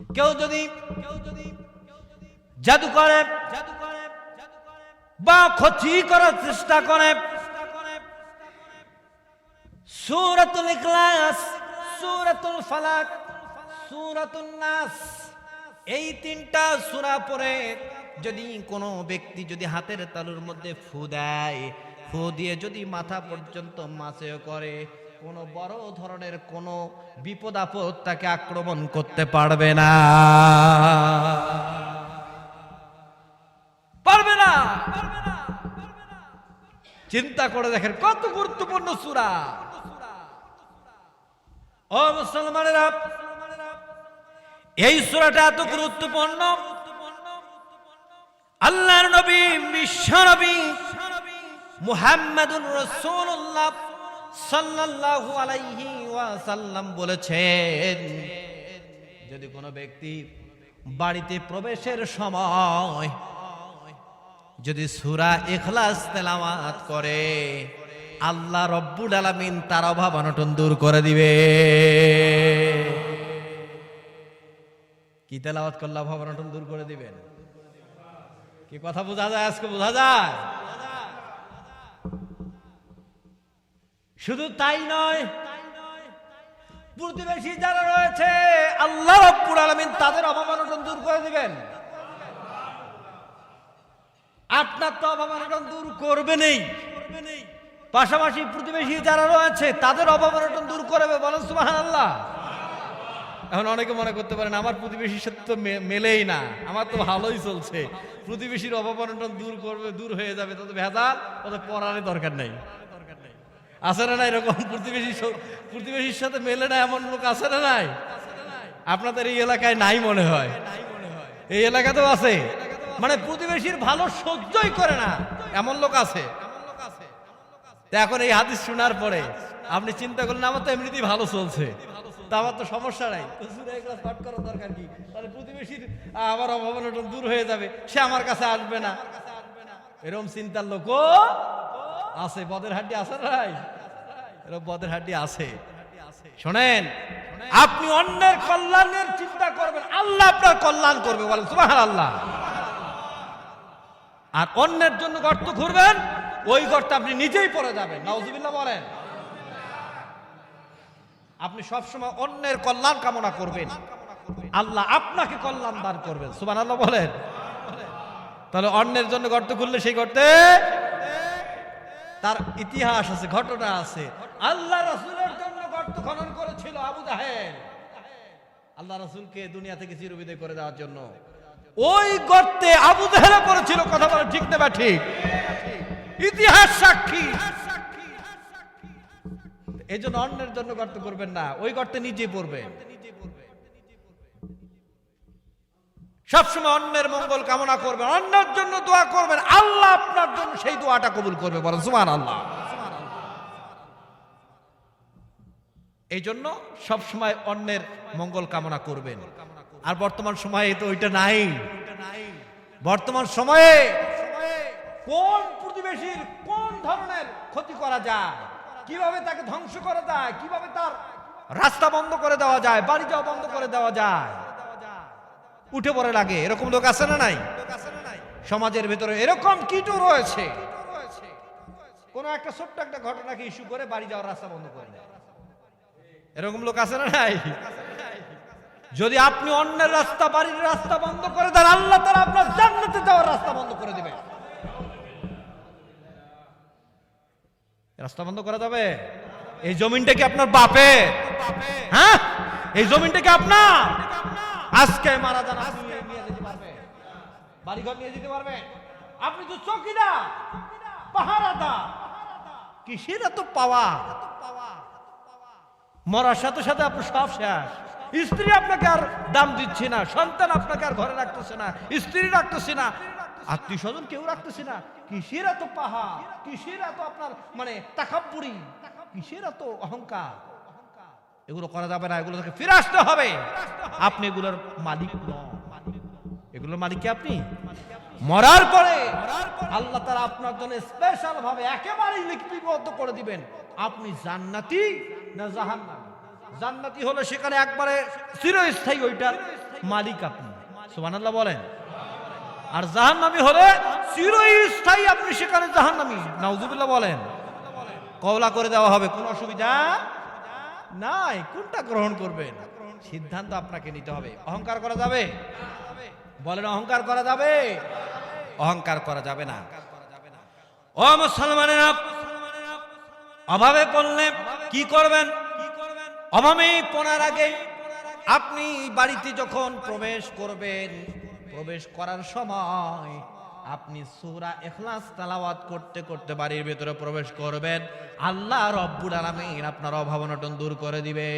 কেউ যদি কেউ যদি জাদু করে জাদু করে বা ক্ষতি করার চেষ্টা করে। সূরাতুল ইখলাস, সূরাতুল ফালাক, সূরাতুন নাস, এই তিনটা সূরা পড়ে যদি কোনো ব্যক্তি যদি হাতের তালুর মধ্যে ফু দেয়, ফু দিয়ে যদি মাথা পর্যন্ত মাছেও করে কোনো বড় ধরনের কোনো বিপদ আপদ তাকে আক্রমণ করতে পারবে না। পারবে না। চিন্তা করে দেখেন, কত গুরুত্বপূর্ণ সূরা। ও মুসলমানেরা, এই সূরাটা এত গুরুত্বপূর্ণ। আল্লাহর নবী, বিশ্ব নবী, মুহাম্মাদুর রাসূলুল্লাহ সাল্লাল্লাহু আলাইহি ওয়াসাল্লাম বলেছেন, যদি কোনো ব্যক্তি বাড়িতে প্রবেশের সময় যদি সূরা ইখলাস তেলাওয়াত করে, আল্লাহ রব্বুল আলামিন তার অভাব অনটন দূর করে দিবে। কি তেলাওয়াত করলে অভাব অনটন দূর করে দিবেন? কি কথা বোঝা যায় আজকে? বোঝা যায়? শুধু তাই নয়, প্রতিবেশী যারা রয়েছে, আল্লাহ রব্বুল আলামিন তাদের অভাব দূর করে দিবেন। আপনার তো অভাব দূর করবে নেই। পাশাপাশি প্রতিবেশী যারা রয়েছে, তাদের অভাব দূর করবে, বলেন সুবাহান আল্লাহ এখন অনেকে মনে করতে পারেন, আমার প্রতিবেশীর সাথে তো মেলেই না। আমার তো ভালোই চলছে। প্রতিবেশীর অভাব দূর করবে, দূর হয়ে যাবে, তত ভেজাল, তত পড়ারই দরকার নেই। আছে না এরকম? প্রতিবেশী প্রতিবেশীর সাথে মেলে না এমন লোক আছে না নাই? আপনাদের এই এলাকায় নাই মনে হয়। এই এলাকাতেও আছে। মানে প্রতিবেশীর ভালো সহ্যই করে না। এমন লোক আছে। এখন এই হাদিস শোনার পরে আপনি চিন্তা করলেন, আমার তো এমনিতেই ভালো চলছে। তা আমার তো সমস্যা নাই। পাঠ করার দরকার কি? তাহলে প্রতিবেশীর আমার আবার অভাব অনটন দূর হয়ে যাবে। সে আমার কাছে আসবে না। এরকম চিন্তার লোক আছে। বদের হাড্ডি আছে না ভাই এরকম বদের হাড্ডি আছে। শোনেন আপনি অন্যের কল্যাণের চিন্তা করবেন। আল্লাহ আপনার কল্যাণ করবে বলেন সুবাহ আল্লাহ আর অন্যের জন্য গর্ত ঘুরবেন ওই গর্তে আপনি নিজেই পড়ে যাবেন। নাউজুবিল্লাহ বলেন। আপনি সবসময় অন্যের কল্যাণ কামনা করবেন। আল্লাহ আপনাকে কল্যাণ দান করবেন। সুবান আল্লাহ বলেন। তাহলে অন্যের জন্য গর্ত খুললে সেই গর্তে তার ইতিহাস আছে, ঘটনা আছে। আল্লাহ রসুলের জন্য গর্ত খনন করেছিল আবু জাহেল। আল্লাহ রসুলকে দুনিয়া থেকে চিরবিদায় করে দেওয়ার জন্য। ওই গর্তে আবু জাহেলে পড়েছিল, কথা বলে ঠিক না ঠিক? ইতিহাস সাক্ষী। এই জন্য অন্যের জন্য গর্ত করবেন না, ওই গর্তে নিজে পড়বেন। সবসময় অন্যের মঙ্গল কামনা করবেন, অন্যের জন্য দোয়া করবেন, আল্লাহ আপনার জন্য সেই দোয়াটা কবুল করবে বলেন সুমান আল্লাহ এই জন্য সবসময় অন্যের মঙ্গল কামনা করবেন। আর বর্তমান সময়ে তো ওইটা নাই। বর্তমান সময়ে কোন প্রতিবেশীর কোন ধরনের ক্ষতি করা যায়, কীভাবে তাকে ধ্বংস করা যায়, কীভাবে তার রাস্তা বন্ধ করে দেওয়া যায়, বাড়ি যাওয়া বন্ধ করে দেওয়া যায় উঠে পড়ে লাগে। এরকম লোক আছে না নাই? সমাজের ভেতরে এরকম কিটও রয়েছে? কোন একটা ছোট্ট একটা ঘটনাকে ইস্যু করে বাড়ি যাওয়ার রাস্তা বন্ধ করে দেয়। এরকম লোক আছে না নাই? যদি আপনি অন্যের রাস্তা, বাড়ির রাস্তা বন্ধ করে দেন, আল্লাহ তারা আপনার জান্নাতে যাওয়ার রাস্তা বন্ধ করে দিবে। রাস্তা বন্ধ করা যাবে? এই জমিনটা কি আপনার বাপে হ্যাঁ? এই জমিনটা কি আপনার? আজকে মারা যান, আপনি নিয়ে যেতে পারবে বাড়িঘর নিয়ে যেতে পারবে আপনি তো চকিদার, পাহারাদার। কিসের এত পাওয়া মরার সাথে সাথে আপনার সব শেষ। স্ত্রী আপনাকে আর দাম দিচ্ছে না, সন্তান আপনাকে আর ঘরে রাখতেছে না, স্ত্রী রাখতেছে না আত্মীয় স্বজন কেউ রাখতেছে না। কিসের এত পাহাড়? কিসের এত আপনার মানে তাকাব্বুরি? কিসের এত অহংকার? এগুলো করা যাবে না, এগুলো ফিরে আসতে হবে। আপনি এগুলোর মালিক এগুলোর মালিক কি আপনি? মরার পরে। আল্লাহ তারা আপনার জন্য স্পেশাল ভাবে একেবারেই লিপিবদ্ধ করে দিবেন। আপনি জান্নাতি না জাহান্নামী? জান্নাতি হলে সেখানে একবারে চিরস্থায়ী ওইটার মালিক আপনি। সুবহানাল্লাহ বলেন। আর জাহান্নামী হলে চিরস্থায়ী আপনি সেখানে জাহান্নামী। নাউজুবিল্লাহ বলেন। কওলা করে দেওয়া হবে, কোনো অসুবিধা নাই, কোনটা গ্রহণ করবেন? সিদ্ধান্ত আপনাকে নিতে হবে। অহংকার করা যাবে? বলেন, অহংকার করা যাবে? অহংকার করা যাবে না। ও মুসলমানেরা, অভাবে পড়লে কি করবেন? অভাবে পড়ার আগে আপনি বাড়িতে যখন প্রবেশ করবেন, প্রবেশ করার সময় আপনি সুরা এখলাস তালাওয়াত করতে করতে বাড়ির ভেতরে প্রবেশ করবেন, আল্লাহ রব্বুল আলমিন আপনার অভাব অনটন দূর করে দিবে